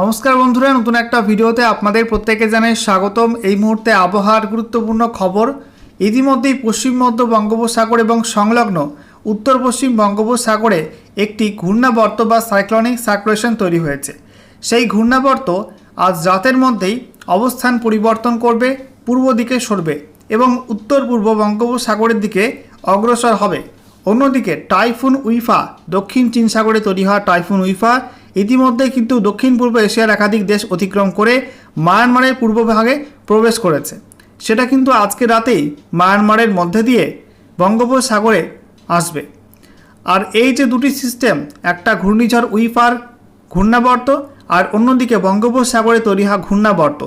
নমস্কার বন্ধুরা, নতুন একটা ভিডিওতে আপনাদের প্রত্যেকে জানাই স্বাগতম। এই মুহূর্তে আবহাওয়ার গুরুত্বপূর্ণ খবর, ইতিমধ্যেই পশ্চিম মধ্য বঙ্গোপসাগর এবং সংলগ্ন উত্তর পশ্চিম বঙ্গোপসাগরে একটি ঘূর্ণাবর্ত বা সাইক্লনিক সার্কুলেশন তৈরি হয়েছে। সেই ঘূর্ণাবর্ত আজ রাতের মধ্যেই অবস্থান পরিবর্তন করবে, পূর্ব দিকে সরবে এবং উত্তর পূর্ব বঙ্গোপসাগরের দিকে অগ্রসর হবে। অন্যদিকে টাইফুন উইফা দক্ষিণ চীন সাগরে তৈরি হওয়া টাইফুন উইফা ইতিমধ্যে কিন্তু দক্ষিণ পূর্ব এশিয়ার একাধিক দেশ অতিক্রম করে মায়ানমারের পূর্বভাগে প্রবেশ করেছে। সেটা কিন্তু আজকে রাতেই মায়ানমারের মধ্যে দিয়ে বঙ্গোপসাগরে আসবে। আর এই যে দুটি সিস্টেম একটা ঘূর্ণিঝড় উইফার ঘূর্ণাবর্ত আর অন্যদিকে বঙ্গোপসাগরে তৈরি হওয়া ঘূর্ণাবর্ত,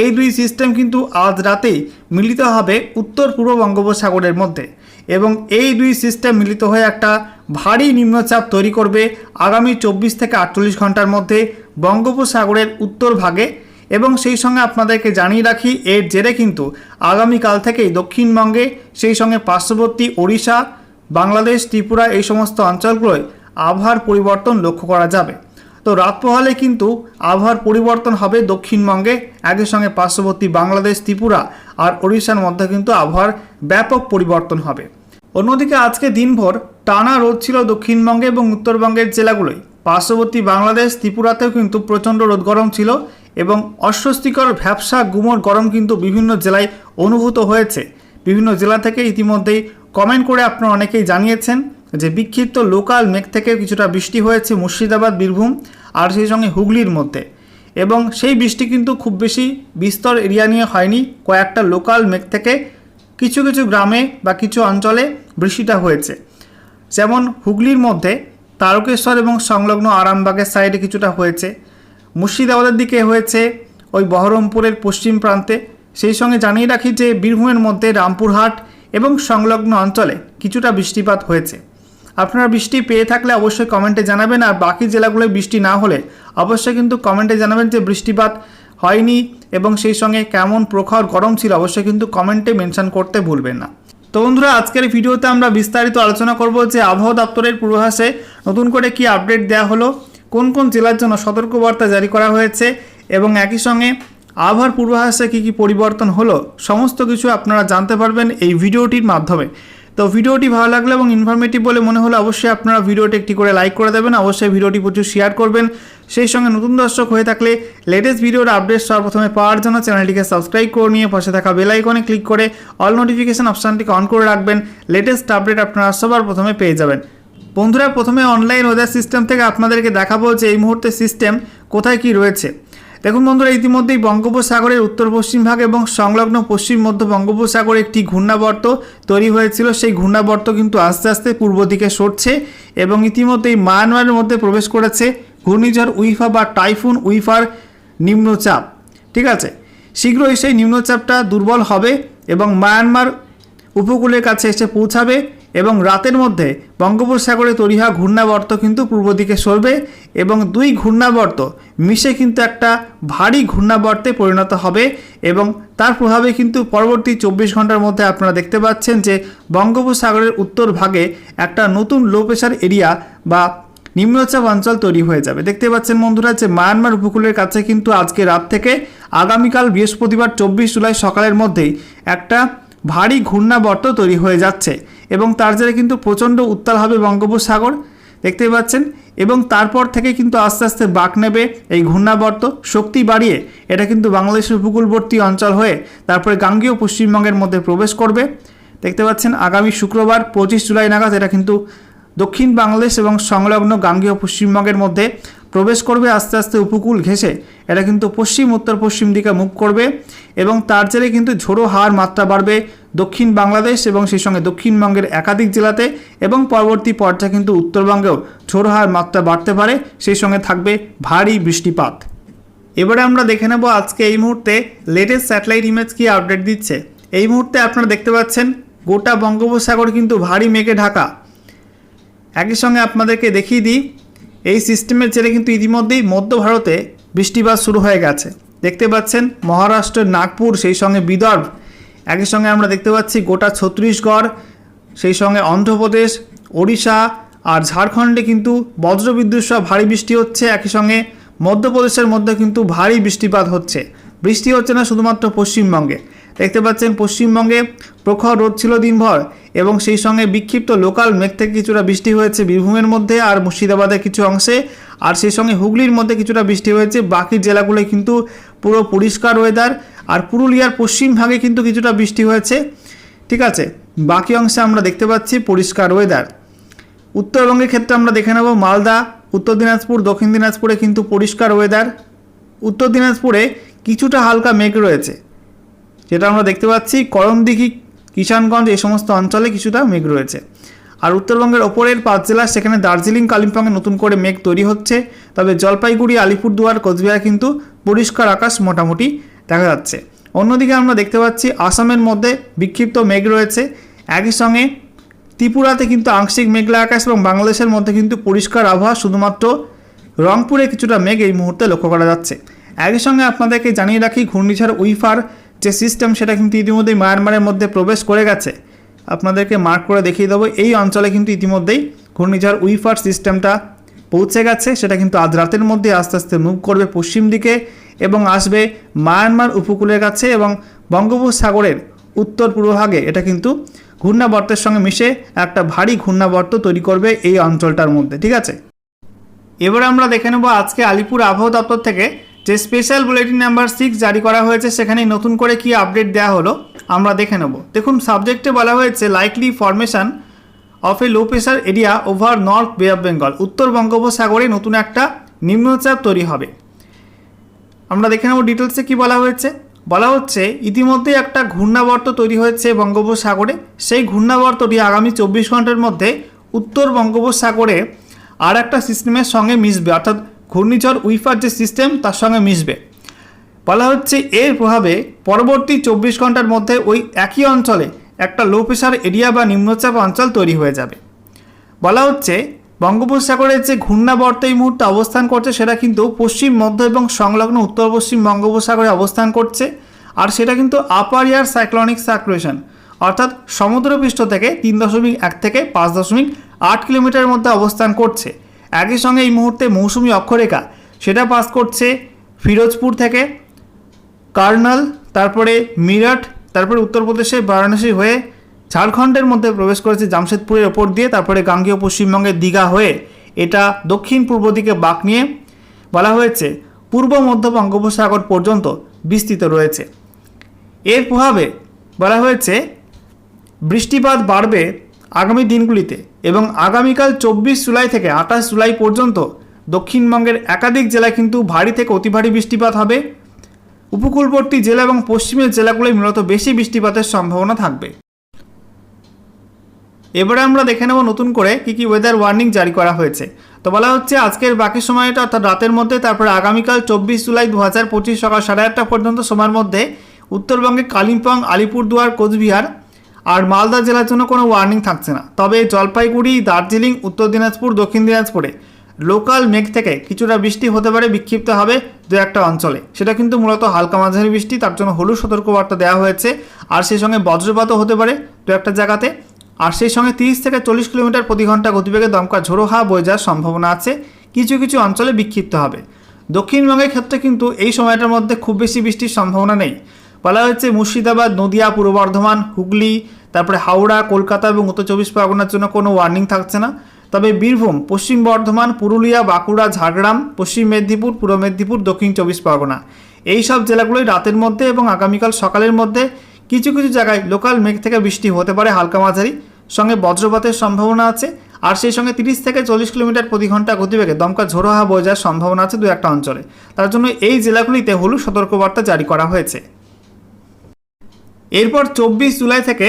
এই দুই সিস্টেম কিন্তু আজ রাতেই মিলিত হবে উত্তর পূর্ব বঙ্গোপসাগরের মধ্যে। এবং এই দুই সিস্টেম মিলিত হয়ে একটা ভারী নিম্নচাপ তৈরি করবে আগামী চব্বিশ থেকে আটচল্লিশ ঘণ্টার মধ্যে বঙ্গোপসাগরের উত্তর ভাগে। এবং সেই সঙ্গে আপনাদেরকে জানিয়ে রাখি, এর জেরে কিন্তু আগামীকাল থেকেই দক্ষিণবঙ্গে, সেই সঙ্গে পার্শ্ববর্তী ওড়িশা, বাংলাদেশ, ত্রিপুরা এই সমস্ত অঞ্চলগুলোয় আবহাওয়ার পরিবর্তন লক্ষ্য করা যাবে। তো রাত পোহালে কিন্তু আবহাওয়ার পরিবর্তন হবে দক্ষিণবঙ্গে। একই সঙ্গে পার্শ্ববর্তী বাংলাদেশ, ত্রিপুরা আর ওড়িশার মধ্যে কিন্তু আবহাওয়ার ব্যাপক পরিবর্তন হবে। অন্যদিকে আজকে দিনভর টানা রোদ ছিল দক্ষিণবঙ্গে এবং উত্তরবঙ্গের জেলাগুলোয়। পার্শ্ববর্তী বাংলাদেশ, ত্রিপুরাতেও কিন্তু প্রচণ্ড রোদ গরম ছিল এবং অস্বস্তিকর ভ্যাবসা গুমর গরম কিন্তু বিভিন্ন জেলায় অনুভূত হয়েছে। বিভিন্ন জেলা থেকে ইতিমধ্যেই কমেন্ট করে আপনারা অনেকেই জানিয়েছেন। যে বিক্ষিপ্ত লোকাল মেঘ থেকে কিছুটা বৃষ্টি হয়েছে মুর্শিদাবাদ, বীরভূম আর সেই সঙ্গে হুগলির মধ্যে। এবং সেই বৃষ্টি কিন্তু খুব বেশি বিস্তর এরিয়া নিয়ে হয়নি। কয়েকটা লোকাল মেঘ থেকে কিছু কিছু গ্রামে বা কিছু অঞ্চলে বৃষ্টিটা হয়েছে। যেমন হুগলির মধ্যে তারকেশ্বর এবং সংলগ্ন আরামবাগের সাইডে কিছুটা হয়েছে। মুর্শিদাবাদের দিকে হয়েছে ওই বহরমপুরের পশ্চিম প্রান্তে। সেই সঙ্গে জানিয়ে রাখি যে বীরভূমের মধ্যে রামপুরহাট এবং সংলগ্ন অঞ্চলে কিছুটা বৃষ্টিপাত হয়েছে। আপনারা বৃষ্টি পেয়ে থাকলে অবশ্যই কমেন্টে জানাবেন আর বাকি জেলাগুলোয় বৃষ্টি না হলে অবশ্যই কিন্তু কমেন্টে জানাবেন যে বৃষ্টিপাত হয়নি এবং সেই সঙ্গে কেমন প্রখর গরম ছিল অবশ্যই কিন্তু কমেন্টে মেনশন করতে ভুলবেন না। তো বন্ধুরা, আজকের ভিডিওতে আমরা বিস্তারিত আলোচনা করব যে আবহাওয়া দপ্তরের পূর্বাভাসে নতুন করে কি আপডেট দেওয়া হলো, কোন কোন জেলার জন্য সতর্কবার্তা জারি করা হয়েছে এবং একই সঙ্গে আবহাওয়ার পূর্বাভাসে কী কী পরিবর্তন হলো, সমস্ত কিছু আপনারা জানতে পারবেন এই ভিডিওটির মাধ্যমে। তো ভিডিওটি ভালো লাগল এবং ইনফরমেটিভ বলে মনে হলো অবশ্যই আপনারা ভিডিওটি একটি করে লাইক করে দেবেন, অবশ্যই ভিডিওটি প্রচুর শেয়ার করবেন। সেই সঙ্গে নতুন দর্শক হয়ে থাকলে লেটেস্ট ভিডিওর আপডেট সর্বপ্রথমে পাওয়ার জন্য চ্যানেলটিকে সাবস্ক্রাইব করে নিয়ে পাশে থাকা বেল আইকনে ক্লিক করে অল নোটিফিকেশান অপশানটিকে অন করে রাখবেন লেটেস্ট আপডেট আপনারা সবার প্রথমে পেয়ে যাবেন। বন্ধুরা, প্রথমে অনলাইন ওয়েদার সিস্টেম থেকে আপনাদেরকে দেখাবো যে এই মুহূর্তে সিস্টেম কোথায় কি রয়েছে। দেখুন বন্ধুরা, ইতিমধ্যেই বঙ্গোপসাগরের উত্তর পশ্চিম ভাগ এবং সংলগ্ন পশ্চিম মধ্য বঙ্গোপসাগরে একটি ঘূর্ণাবর্ত তৈরি হয়েছিল। সেই ঘূর্ণাবর্ত কিন্তু আস্তে আস্তে পূর্ব দিকে সরছে এবং ইতিমধ্যেই মায়ানমারের মধ্যে প্রবেশ করেছে ঘূর্ণিঝড় উইফা বা টাইফুন উইফার নিম্নচাপ। ঠিক আছে? শীঘ্রই সেই নিম্নচাপটা দুর্বল হবে এবং মায়ানমার উপকূলের কাছে এসে পৌঁছাবে। এবং রাতের মধ্যে বঙ্গোপসাগরে তৈরি হওয়া ঘূর্ণাবর্ত কিন্তু পূর্ব দিকে সরবে এবং দুই ঘূর্ণাবর্ত মিশে কিন্তু একটা ভারী ঘূর্ণাবর্তে পরিণত হবে এবং তার প্রভাবে কিন্তু পরবর্তী চব্বিশ ঘণ্টার মধ্যে আপনারা দেখতে পাচ্ছেন যে বঙ্গোপসাগরের উত্তর ভাগে একটা নতুন লো প্রেশার এরিয়া বা নিম্নচাপ অঞ্চল তৈরি হয়ে যাবে। দেখতে পাচ্ছেন বন্ধুরা যে মায়ানমার উপকূলের কাছে কিন্তু আজকে রাত থেকে আগামীকাল বৃহস্পতিবার চব্বিশ জুলাই সকালের মধ্যেই একটা ভারী ঘূর্ণাবর্ত তৈরি হয়ে যাচ্ছে এবং তার জেরে কিন্তু প্রচণ্ড উত্তাল হবে বঙ্গোপসাগর। দেখতে পাচ্ছেন? এবং তারপর থেকে কিন্তু আস্তে আস্তে বাঁক নেবে এই ঘূর্ণাবর্ত। শক্তি বাড়িয়ে এটা কিন্তু বাংলাদেশের উপকূলবর্তী অঞ্চল হয়ে তারপরে গাঙ্গীয় পশ্চিমবঙ্গের মধ্যে প্রবেশ করবে। দেখতে পাচ্ছেন, আগামী শুক্রবার পঁচিশ জুলাই নাগাদ এটা কিন্তু দক্ষিণ বাংলাদেশ এবং সংলগ্ন গাঙ্গীয় পশ্চিমবঙ্গের মধ্যে প্রবেশ করবে আস্তে আস্তে উপকূল ঘেঁষে। এটা কিন্তু পশ্চিম, উত্তর, পশ্চিম দিকে মুখ করবে এবং তার জেরে কিন্তু ঝোড়ো হাওয়ার মাত্রা বাড়বে দক্ষিণ বাংলাদেশ এবং সেই সঙ্গে দক্ষিণবঙ্গের একাধিক জেলাতে এবং পরবর্তী পর্যায়ে কিন্তু উত্তরবঙ্গেও ঝোড়ো হাওয়ার মাত্রা বাড়তে পারে, সেই সঙ্গে থাকবে ভারী বৃষ্টিপাত। এবারে আমরা দেখে নেব আজকে এই মুহূর্তে লেটেস্ট স্যাটেলাইট ইমেজ কি আপডেট দিচ্ছে। এই মুহূর্তে আপনারা দেখতে পাচ্ছেন গোটা বঙ্গোপসাগর কিন্তু ভারী মেঘে ঢাকা। একই সঙ্গে আপনাদেরকে দেখিয়ে দিই এই সিস্টেমের জেরে কিন্তু ইতিমধ্যেই মধ্য ভারতে বৃষ্টিপাত শুরু হয়ে গেছে। দেখতে পাচ্ছেন মহারাষ্ট্রের নাগপুর, সেই সঙ্গে বিদর্ভ। একই সঙ্গে আমরা দেখতে পাচ্ছি গোটা ছত্তিশগড়, সেই সঙ্গে অন্ধ্রপ্রদেশ, ওড়িশা আর ঝাড়খণ্ডে কিন্তু বজ্রবিদ্যুৎ সহ ভারী বৃষ্টি হচ্ছে। একই সঙ্গে মধ্যপ্রদেশের মধ্যে কিন্তু ভারী বৃষ্টিপাত হচ্ছে। বৃষ্টি হচ্ছে না শুধুমাত্র পশ্চিমবঙ্গে। দেখতে পাচ্ছেন পশ্চিমবঙ্গে প্রখর রোদ ছিল দিনভর এবং সেই সঙ্গে বিক্ষিপ্ত লোকাল মেঘ থেকে কিছুটা বৃষ্টি হয়েছে বীরভূমের মধ্যে আর মুর্শিদাবাদের কিছু অংশে। আর সেই সঙ্গে হুগলির মধ্যে কিছুটা বৃষ্টি হয়েছে। বাকি জেলাগুলোয় কিন্তু পুরো পরিষ্কার ওয়েদার আর পুরুলিয়ার পশ্চিম ভাগে কিন্তু কিছুটা বৃষ্টি হয়েছে। ঠিক আছে, বাকি অংশে আমরা দেখতে পাচ্ছি পরিষ্কার ওয়েদার উত্তরবঙ্গের ক্ষেত্রে আমরা দেখে নেব মালদা, উত্তর দিনাজপুর, দক্ষিণ দিনাজপুরে কিন্তু পরিষ্কার ওয়েদার উত্তর দিনাজপুরে কিছুটা হালকা মেঘ রয়েছে। যেটা আমরা দেখতে পাচ্ছি, করমদিঘি, কিষানগঞ্জ এই সমস্ত অঞ্চলে কিছুটা মেঘ রয়েছে। আর উত্তরবঙ্গের ওপরের পাঁচ জেলা, সেখানে দার্জিলিং, কালিম্পংয়ে নতুন করে মেঘ তৈরি হচ্ছে। তবে জলপাইগুড়ি, আলিপুরদুয়ার, কোচবিহার কিন্তু পরিষ্কার আকাশ মোটামুটি দেখা যাচ্ছে। অন্যদিকে আমরা দেখতে পাচ্ছি, আসামের মধ্যে বিক্ষিপ্ত মেঘ রয়েছে। একই সঙ্গে ত্রিপুরাতে কিন্তু আংশিক মেঘলা আকাশ এবং বাংলাদেশের মধ্যে কিন্তু পরিষ্কার আবহাওয়া, শুধুমাত্র রংপুরে কিছুটা মেঘ এই মুহূর্তে লক্ষ্য করা যাচ্ছে। একই সঙ্গে আপনাদেরকে জানিয়ে রাখি, ঘূর্ণিঝড় উইফার যে সিস্টেম সেটা কিন্তু ইতিমধ্যেই মায়ানমারের মধ্যে প্রবেশ করে গেছে। আপনাদেরকে মার্ক করে দেখিয়ে দেবো, এই অঞ্চলে কিন্তু ইতিমধ্যেই ঘূর্ণিঝড় উইফার সিস্টেমটা পৌঁছে গেছে। সেটা কিন্তু আজ রাতের মধ্যে আস্তে আস্তে মুভ করবে পশ্চিম দিকে এবং আসবে মায়ানমার উপকূলের কাছে এবং বঙ্গোপসাগরের উত্তর পূর্বভাগে। এটা কিন্তু ঘূর্ণাবর্তের সঙ্গে মিশে একটা ভারী ঘূর্ণাবর্ত তৈরি করবে এই অঞ্চলটার মধ্যে, ঠিক আছে? এবারে আমরা দেখে নেব আজকে আলিপুর আবহাওয়া দপ্তর থেকে যে স্পেশাল বুলেটিন নাম্বার সিক্স জারি করা হয়েছে সেখানে নতুন করে কি আপডেট দেওয়া হলো, আমরা দেখে নেব। দেখুন সাবজেক্টে বলা হয়েছে likely formation of a low pressure area over north bay of Bengal উত্তর বঙ্গোপসাগরে নতুন একটা নিম্নচাপ তৈরি হবে। আমরা দেখে নেব ডিটেলসে কি বলা হয়েছে। বলা হচ্ছে ইতিমধ্যে একটা ঘূর্ণাবর্ত তৈরি হয়েছে বঙ্গোপসাগরে। সেই ঘূর্ণাবর্তটি আগামী চব্বিশ ঘণ্টার মধ্যে উত্তর বঙ্গোপসাগরে আর একটা সিস্টেমের সঙ্গে মিশবে। অর্থাৎ ঘূর্ণিঝড় উইফার যে সিস্টেম, তার সঙ্গে মিশবে। বলা হচ্ছে এর প্রভাবে পরবর্তী চব্বিশ ঘণ্টার মধ্যে ওই একই অঞ্চলে একটা লো প্রেশার এরিয়া বা নিম্নচাপ অঞ্চল তৈরি হয়ে যাবে। বলা হচ্ছে বঙ্গোপসাগরের যে ঘূর্ণাবর্ত এই মুহূর্তে অবস্থান করছে, সেটা কিন্তু পশ্চিম, মধ্য এবং সংলগ্ন উত্তর পশ্চিম বঙ্গোপসাগরে অবস্থান করছে, আর সেটা কিন্তু আপার ইয়ার সাইক্লনিক সার্কুলেশন অর্থাৎ সমুদ্রপৃষ্ঠ থেকে তিন দশমিক এক থেকে পাঁচ দশমিক আট কিলোমিটারের মধ্যে অবস্থান করছে। একই সঙ্গে এই মুহূর্তে মৌসুমি অক্ষরেখা, সেটা পাস করছে ফিরোজপুর থেকে। কার্নাল, তারপরে মিরাট, তারপরে উত্তরপ্রদেশের বারাণসী হয়ে ঝাড়খণ্ডের মধ্যে প্রবেশ করেছে জামশেদপুরের ওপর দিয়ে, তারপরে গাঙ্গেয় পশ্চিমবঙ্গের দীঘা হয়ে এটা দক্ষিণ পূর্ব দিকে বাঁক নিয়ে বলা হয়েছে। পূর্ব, মধ্য বঙ্গোপসাগর পর্যন্ত বিস্তৃত রয়েছে। এর প্রভাবে বলা হয়েছে, বৃষ্টিপাত বাড়বে আগামী দিনগুলিতে। এবং আগামীকাল চব্বিশ জুলাই থেকে আঠাশ জুলাই পর্যন্ত দক্ষিণবঙ্গের একাধিক জেলায় কিন্তু ভারী থেকে অতি ভারী বৃষ্টিপাত হবে। উপকূলবর্তী জেলা এবং পশ্চিমের জেলাগুলোয় মূলত বেশি বৃষ্টিপাতের সম্ভাবনা থাকবে। এবারে আমরা দেখে নেব নতুন করে কি কি ওয়েদার ওয়ার্নিং জারি করা হয়েছে। তো বলা হচ্ছে আজকের বাকি সময়টা অর্থাৎ রাতের মধ্যে, তারপরে আগামীকাল চব্বিশ জুলাই দু হাজার পঁচিশ সকাল সাড়ে আটটা পর্যন্ত, সময়ের মধ্যে উত্তরবঙ্গে কালিম্পং, আলিপুরদুয়ার, কোচবিহার আর মালদা জেলার জন্য কোনো ওয়ার্নিং থাকছে না। তবে জলপাইগুড়ি, দার্জিলিং, উত্তর দিনাজপুর, দক্ষিণ দিনাজপুরে লোকাল মেঘ থেকে কিছুটা বৃষ্টি হতে পারে, বিক্ষিপ্ত হবে দু একটা অঞ্চলে। সেটা কিন্তু মূলত হালকা মাঝারি বৃষ্টি, তার জন্য হলুদ সতর্কবার্তা দেওয়া হয়েছে। আর সেই সঙ্গে বজ্রপাতও হতে পারে দু একটা জায়গাতে। আর সেই সঙ্গে তিরিশ থেকে চল্লিশ কিলোমিটার প্রতি ঘণ্টা গতিবেগে দমকা ঝোড়ো বয়ে যাওয়ার সম্ভাবনা আছে। কিছু কিছু অঞ্চলে বিক্ষিপ্ত হবে। দক্ষিণবঙ্গের ক্ষেত্রে কিন্তু এই সময়টার মধ্যে খুব বেশি বৃষ্টির সম্ভাবনা নেই। বলা হয়েছে মুর্শিদাবাদ, নদিয়া, পূর্ব বর্ধমান, হুগলি, তারপরে হাওড়া, কলকাতা এবং উত্তর চব্বিশ পরগনার জন্য কোনো ওয়ার্নিং থাকছে না। তবে বীরভূম, পশ্চিম বর্ধমান, পুরুলিয়া, বাঁকুড়া, ঝাড়গ্রাম, পশ্চিম মেদিনীপুর, পূর্ব মেদিনীপুর, দক্ষিণ চব্বিশ পরগনা। এই সব জেলাগুলোই রাতের মধ্যে এবং আগামীকাল সকালের মধ্যে কিছু কিছু জায়গায় লোকাল মেঘ থেকে বৃষ্টি হতে পারে হালকা মাঝারি। সঙ্গে বজ্রপাতের সম্ভাবনা আছে। আর সেই সঙ্গে তিরিশ থেকে চল্লিশ কিলোমিটার প্রতি ঘণ্টা গতিবেগে দমকা ঝোড়ো হাওয়া বয়ে যাওয়ার সম্ভাবনা আছে দু একটা অঞ্চলে। তার জন্য এই জেলাগুলিতে হলুদ সতর্কবার্তা জারি করা হয়েছে। এরপর চব্বিশ জুলাই থেকে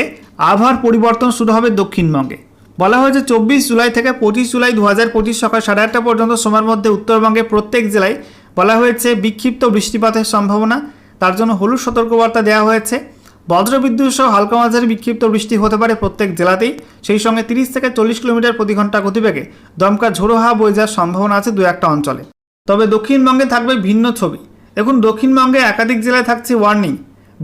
আবহাওয়ার পরিবর্তন শুরু হবে দক্ষিণবঙ্গে। বলা হয়েছে চব্বিশ জুলাই থেকে পঁচিশ জুলাই দু হাজার পঁচিশ সকাল সাড়ে আটটা পর্যন্ত সময়ের মধ্যে উত্তরবঙ্গে প্রত্যেক জেলায় বলা হয়েছে বিক্ষিপ্ত বৃষ্টিপাতের সম্ভাবনা। তার জন্য হলুদ সতর্কবার্তা দেওয়া হয়েছে। বজ্রবিদ্যুৎ সহ হালকা মাঝারি বিক্ষিপ্ত বৃষ্টি হতে পারে প্রত্যেক জেলাতেই। সেই সঙ্গে তিরিশ থেকে চল্লিশ কিলোমিটার প্রতি ঘণ্টা গতিবেগে দমকা ঝোড়ো হাওয়া বয়ে যাওয়ার সম্ভাবনা আছে দু একটা অঞ্চলে। তবে দক্ষিণবঙ্গে থাকবে ভিন্ন ছবি। দেখুন, দক্ষিণবঙ্গে একাধিক জেলায় থাকছে ওয়ার্নিং।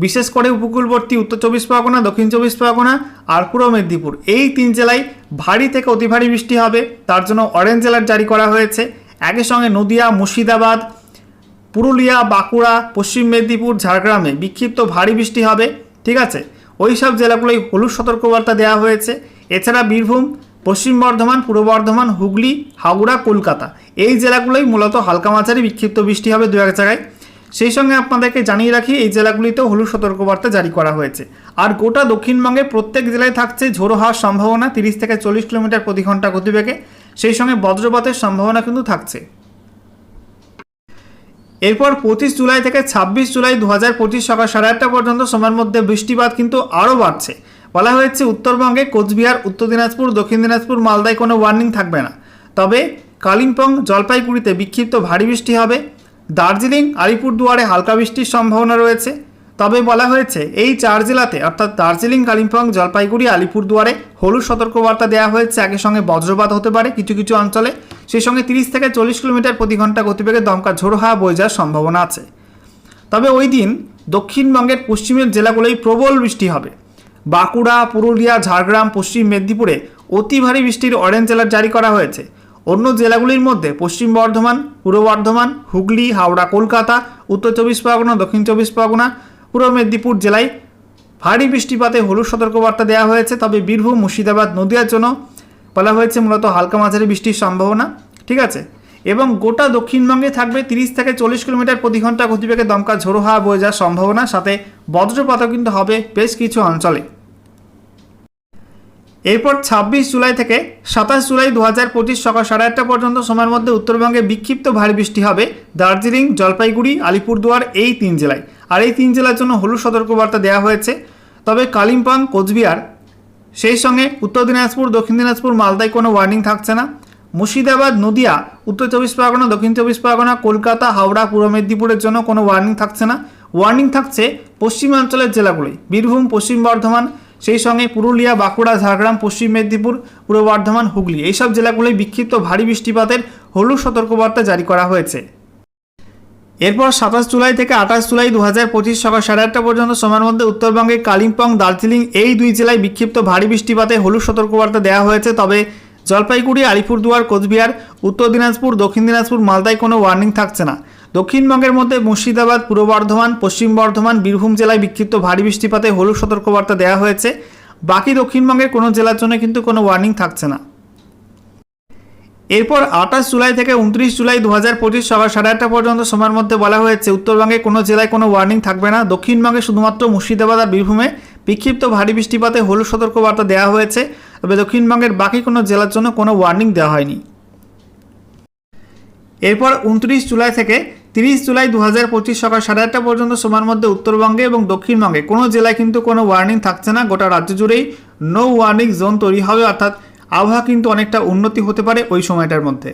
বিশেষ করে উপকূলবর্তী উত্তর চব্বিশ পরগনা, দক্ষিণ চব্বিশ পরগনা আর পূর্ব মেদিনীপুর। এই তিন জেলায় ভারী থেকে অতি ভারী বৃষ্টি হবে। তার জন্য অরেঞ্জ অ্যালার্ট জারি করা হয়েছে। একই সঙ্গে নদিয়া, মুর্শিদাবাদ, পুরুলিয়া, বাঁকুড়া, পশ্চিম মেদিনীপুর, ঝাড়গ্রামে বিক্ষিপ্ত ভারী বৃষ্টি হবে। ঠিক আছে? ওই সব জেলাগুলোয় হলুদ সতর্কবার্তা দেওয়া হয়েছে। এছাড়া বীরভূম, পশ্চিম বর্ধমান, পূর্ব বর্ধমান, হুগলি, হাওড়া, কলকাতা এই জেলাগুলোই মূলত হালকা মাঝারি বিক্ষিপ্ত বৃষ্টি হবে দু এক জায়গায়। সেই সঙ্গে আপনাদেরকে জানিয়ে রাখি, এই জেলাগুলিতেও হলুদ সতর্কবার্তা জারি করা হয়েছে। আর গোটা দক্ষিণবঙ্গে প্রত্যেক জেলায় থাকছে ঝোড়ো হওয়ার সম্ভাবনা, তিরিশ থেকে চল্লিশ কিলোমিটার প্রতি ঘণ্টা গতিবেগে। সেই সঙ্গে বজ্রপাতের সম্ভাবনা কিন্তু থাকছে। এরপর পঁচিশ জুলাই থেকে ছাব্বিশ জুলাই দু হাজার পঁচিশ সকাল সাড়ে আটটা পর্যন্ত সময়ের মধ্যে বৃষ্টিপাত কিন্তু আরও বাড়ছে। বলা হয়েছে, উত্তরবঙ্গে কোচবিহার, উত্তর দিনাজপুর, দক্ষিণ দিনাজপুর, মালদায় কোনো ওয়ার্নিং থাকবে না। তবে কালিম্পং, জলপাইগুড়িতে বিক্ষিপ্ত ভারী বৃষ্টি হবে। দার্জিলিং, আলিপুরদুয়ারে হালকা বৃষ্টির সম্ভাবনা রয়েছে। তবে বলা হয়েছে, এই চার জেলাতে, অর্থাৎ দার্জিলিং, কালিম্পং, জলপাইগুড়ি, আলিপুরদুয়ারে হলুদ সতর্কবার্তা দেওয়া হয়েছে। একই সঙ্গে বজ্রপাত হতে পারে কিছু কিছু অঞ্চলে। সেই সঙ্গে তিরিশ থেকে চল্লিশ কিলোমিটার প্রতি ঘণ্টা গতিবেগে দমকা ঝোড়ো হাওয়া বয়ে যাওয়ার সম্ভাবনা আছে। তবে ওই দিন দক্ষিণবঙ্গের পশ্চিমের জেলাগুলোই প্রবল বৃষ্টি হবে। বাঁকুড়া, পুরুলিয়া, ঝাড়গ্রাম, পশ্চিম মেদিনীপুরে অতি ভারী বৃষ্টির অরেঞ্জ অ্যালার্ট জারি করা হয়েছে। অন্য জেলাগুলির মধ্যে পশ্চিম বর্ধমান, পূর্ব বর্ধমান, হুগলি, হাওড়া, কলকাতা, উত্তর চব্বিশ পরগনা, দক্ষিণ চব্বিশ পরগনা, পূর্ব মেদিনীপুর জেলায় ভারী বৃষ্টিপাতে হলুদ সতর্কবার্তা দেওয়া হয়েছে। তবে বীরভূম, মুর্শিদাবাদ, নদিয়ার জন্য বলা হয়েছে মূলত হালকা মাঝারি বৃষ্টির সম্ভাবনা। ঠিক আছে? এবং গোটা দক্ষিণবঙ্গে থাকবে তিরিশ থেকে চল্লিশ কিলোমিটার প্রতি ঘণ্টা গতিবেগে দমকা ঝোড়ো হাওয়া বয়ে যাওয়ার সম্ভাবনা। সাথে বজ্রপাতও কিন্তু হবে বেশ কিছু অঞ্চলে। এরপর ছাব্বিশ জুলাই থেকে সাতাশ জুলাই দু হাজার পঁচিশ সকাল সাড়ে আটটা পর্যন্ত সময়ের মধ্যে উত্তরবঙ্গে বিক্ষিপ্ত ভারী বৃষ্টি হবে। দার্জিলিং, জলপাইগুড়ি, আলিপুরদুয়ার এই তিন জেলায়। আর এই তিন জেলার জন্য হলুদ সতর্কবার্তা দেওয়া হয়েছে। তবে কালিম্পং, কোচবিহার, সেই সঙ্গে উত্তর দিনাজপুর, দক্ষিণ দিনাজপুর, মালদায় কোনো ওয়ার্নিং থাকছে না। মুর্শিদাবাদ, নদিয়া, উত্তর চব্বিশ পরগনা, দক্ষিণ চব্বিশ পরগনা, কলকাতা, হাওড়া, পূর্ব মেদিনীপুরের জন্য কোনো ওয়ার্নিং থাকছে না। ওয়ার্নিং থাকছে পশ্চিমাঞ্চলের জেলাগুলোয়। বীরভূম, পশ্চিম বর্ধমান সেই সঙ্গে পুরুলিয়া, বাঁকুড়া, ঝাড়গ্রাম, পশ্চিম মেদিনীপুর, পূর্ব বর্ধমান, হুগলি এইসব জেলাগুলোয় বিক্ষিপ্ত ভারী বৃষ্টিপাতের হলুদ সতর্কবার্তা জারি করা হয়েছে। এরপর সাতাশ জুলাই থেকে আঠাশ জুলাই দু হাজার পঁচিশ সকাল সাড়ে আটটা পর্যন্ত সময়ের মধ্যে উত্তরবঙ্গে কালিম্পং, দার্জিলিং এই দুই জেলায় বিক্ষিপ্ত ভারী বৃষ্টিপাতে হলুদ সতর্কবার্তা দেওয়া হয়েছে। তবে জলপাইগুড়ি, আলিপুরদুয়ার, কোচবিহার, উত্তর দিনাজপুর, দক্ষিণ দিনাজপুর, মালদায় কোনো ওয়ার্নিং থাকছে না। দক্ষিণবঙ্গের মধ্যে মুর্শিদাবাদ, পূর্ব বর্ধমান, পশ্চিম বর্ধমান, বীরভূম জেলায় বিক্ষিপ্ত ভারী বৃষ্টিপাতে হলুদ সতর্কবার্তা দেওয়া হয়েছে। বাকি দক্ষিণবঙ্গের কোনো জেলার জন্য কিন্তু কোনো ওয়ার্নিং থাকছে না। এরপর আঠাশ জুলাই থেকে উনত্রিশ জুলাই দু হাজার পঁচিশ সকাল সাড়ে আটটা পর্যন্ত সময়ের মধ্যে বলা হয়েছে, উত্তরবঙ্গে কোনো জেলায় কোনো ওয়ার্নিং থাকবে না। দক্ষিণবঙ্গে শুধুমাত্র মুর্শিদাবাদ আর বীরভূমে বিক্ষিপ্ত ভারী বৃষ্টিপাতে হলুদ সতর্কবার্তা দেওয়া হয়েছে। তবে দক্ষিণবঙ্গের বাকি কোনো জেলার জন্য কোনো ওয়ার্নিং দেওয়া হয়নি। এরপর উনত্রিশ জুলাই থেকে তিরিশ জুলাই দু হাজার পঁচিশ সকাল সাড়ে আটটা পর্যন্ত সময়ের মধ্যে উত্তরবঙ্গে এবং দক্ষিণবঙ্গে কোনো জেলায় কিন্তু কোনো ওয়ার্নিং থাকছে না। গোটা রাজ্য জুড়েই নো ওয়ার্নিং জোন তৈরি হবে, অর্থাৎ আবহাওয়া কিন্তু অনেকটা উন্নতি হতে পারে ওই সময়টার মধ্যে।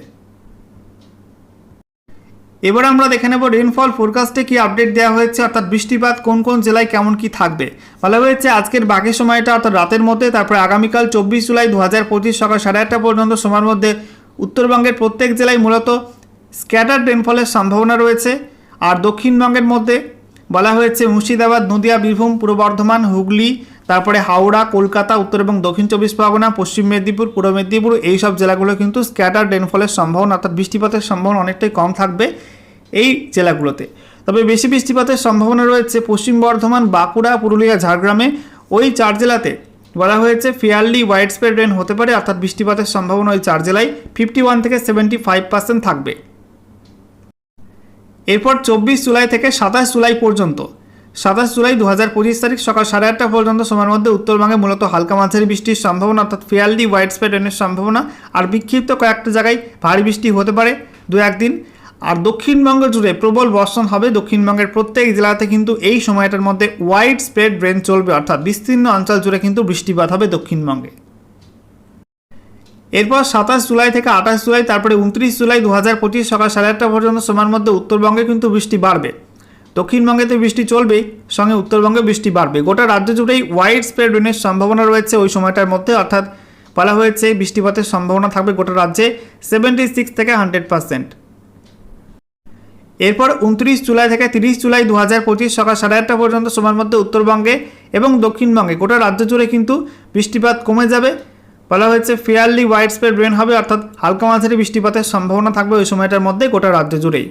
এবার আমরা দেখে নেব রেনফল ফোরকাস্টে কি আপডেট দেওয়া হয়েছে, অর্থাৎ বৃষ্টিপাত কোন কোন জেলায় কেমন কি থাকবে। বলা হয়েছে আজকের বাকি সময়টা, অর্থাৎ রাতের মধ্যে, তারপরে আগামীকাল চব্বিশ জুলাই দু হাজার পঁচিশ সকাল সাড়ে আটটা পর্যন্ত সময়ের মধ্যে উত্তরবঙ্গের প্রত্যেক জেলায় মূলত স্ক্যাটার রেনফলের সম্ভাবনা রয়েছে। আর দক্ষিণবঙ্গের মধ্যে বলা হয়েছে মুর্শিদাবাদ, নদিয়া, বীরভূম, পূর্ব বর্ধমান, হুগলি, তারপরে হাওড়া, কলকাতা, উত্তর এবং দক্ষিণ চব্বিশ পরগনা, পশ্চিম মেদিনীপুর, পূর্ব মেদিনীপুর এই সব জেলাগুলো কিন্তু স্ক্যাটার রেনফলের সম্ভাবনা অর্থাৎ বৃষ্টিপাতের সম্ভাবনা অনেকটাই কম থাকবে এই জেলাগুলোতে। তবে বেশি বৃষ্টিপাতের সম্ভাবনা রয়েছে পশ্চিম বর্ধমান, বাঁকুড়া, পুরুলিয়া, ঝাড়গ্রামে। ওই চার জেলাতে বলা হয়েছে ফেয়ারলি ওয়াইড স্প্রেড রেন হতে পারে, অর্থাৎ বৃষ্টিপাতের সম্ভাবনা ওই চার জেলায় ফিফটি ওয়ান থেকে সেভেন্টি ফাইভ পার্সেন্ট থাকবে। এরপর চব্বিশ জুলাই থেকে সাতাশ জুলাই পর্যন্ত। সাতাশ জুলাই দু হাজার পঁচিশ তারিখ সকাল সাড়ে আটটা পর্যন্ত সময়ের মধ্যে উত্তরবঙ্গে মূলত হালকা মাঝারি বৃষ্টির সম্ভাবনা, অর্থাৎ ফেয়ারলি হোয়াইট স্প্রেড রেনের সম্ভাবনা, আর বিক্ষিপ্ত কয়েকটা জায়গায় ভারী বৃষ্টি হতে পারে দু একদিন। আর দক্ষিণবঙ্গ জুড়ে প্রবল বর্ষণ হবে। দক্ষিণবঙ্গের প্রত্যেক জেলাতে কিন্তু এই সময়টার মধ্যে ওয়াইড স্প্রেড রেন চলবে, অর্থাৎ বিস্তীর্ণ অঞ্চল জুড়ে কিন্তু বৃষ্টিপাত হবে দক্ষিণবঙ্গে। এরপর সাতাশ জুলাই থেকে আঠাশ জুলাই, তারপরে উনত্রিশ জুলাই দু হাজার পঁচিশ সকাল সাড়ে আটটা পর্যন্ত সময়ের মধ্যে উত্তরবঙ্গে কিন্তু বৃষ্টি বাড়বে। দক্ষিণবঙ্গে তো বৃষ্টি চলবেই, সঙ্গে উত্তরবঙ্গে বৃষ্টি বাড়বে। গোটা রাজ্য জুড়েই ওয়াইড স্প্রেড রেনের সম্ভাবনা রয়েছে ওই সময়টার মধ্যে, অর্থাৎ বলা হয়েছে বৃষ্টিপাতের সম্ভাবনা থাকবে গোটা রাজ্যে সেভেন্টি সিক্স থেকে হান্ড্রেড পার্সেন্ট এরপর উনত্রিশ জুলাই থেকে তিরিশ জুলাই দু হাজার পঁচিশ সকাল সাড়ে আটটা পর্যন্ত সময়ের মধ্যে উত্তরবঙ্গে এবং দক্ষিণবঙ্গে গোটা রাজ্য জুড়ে কিন্তু বৃষ্টিপাত কমে যাবে। বলা হয়েছে, ফেয়ারলি ওয়াইড স্প্রেড রেন হবে, অর্থাৎ হালকা মাঝারি বৃষ্টিপাতের সম্ভাবনা থাকবে ওই সময়টার মধ্যে গোটা রাজ্য জুড়েই।